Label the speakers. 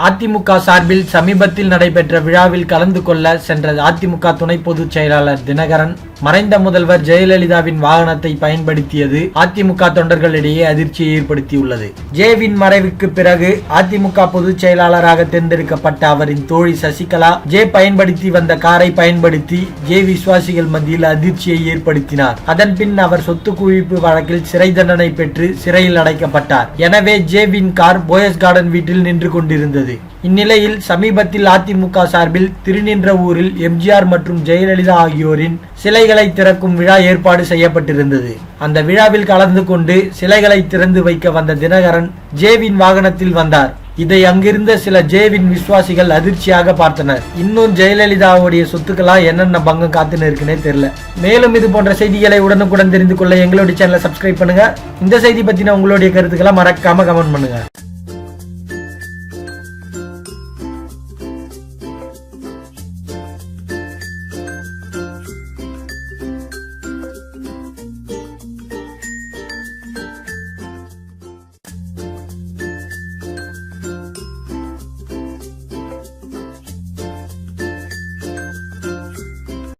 Speaker 1: அதிமுக சார்பில் சமீபத்தில் நடைபெற்ற விழாவில் கலந்து கொள்ள சென்ற அதிமுக துணை பொதுச் செயலாளர் தினகரன் மறைந்த முதல்வர் ஜெயலலிதாவின் வாகனத்தை பயன்படுத்தியது அதிமுக தொண்டர்களிடையே அதிர்ச்சியை ஏற்படுத்தியுள்ளது. ஜேவின் மறைவுக்கு பிறகு அதிமுக பொதுச் செயலாளராக தேர்ந்தெடுக்கப்பட்ட அவரின் தோழி சசிகலா ஜே பயன்படுத்தி வந்த காரை பயன்படுத்தி ஜே விசுவாசிகள் மத்தியில் அதிர்ச்சியை ஏற்படுத்தினார். அதன் பின் அவர் சொத்து குவிப்பு வழக்கில் சிறை தண்டனை பெற்று சிறையில் அடைக்கப்பட்டார். எனவே ஜேவின் கார் போயஸ் கார்டன் வீட்டில் நின்று கொண்டிருந்தது. இந்நிலையில் சமீபத்தில் அதிமுக சார்பில் திருநின்ற ஊரில் எம்ஜிஆர் மற்றும் ஜெயலலிதா ஆகியோரின் சிலைகளை திறக்கும் விழா ஏற்பாடு செய்யப்பட்டிருந்தது. அந்த விழாவில் கலந்து கொண்டு சிலைகளை திறந்து வைக்க வந்த தினகரன் ஜேவின் வாகனத்தில் வந்தார். இதை அங்கிருந்த சில ஜேவின் விசுவாசிகள் அதிர்ச்சியாக பார்த்தனர். இன்னும் ஜெயலலிதாவுடைய சொத்துக்கெல்லாம் என்னென்ன பங்கம் காத்துன்னு இருக்குன்னே தெரியல. மேலும் இது போன்ற செய்திகளை உடனுக்குடன் தெரிந்து கொள்ள எங்களுடைய சேனலை சப்ஸ்கிரைப் பண்ணுங்க. இந்த செய்தி பத்தின உங்களுடைய கருத்துக்களை மறக்காம கமெண்ட் பண்ணுங்க.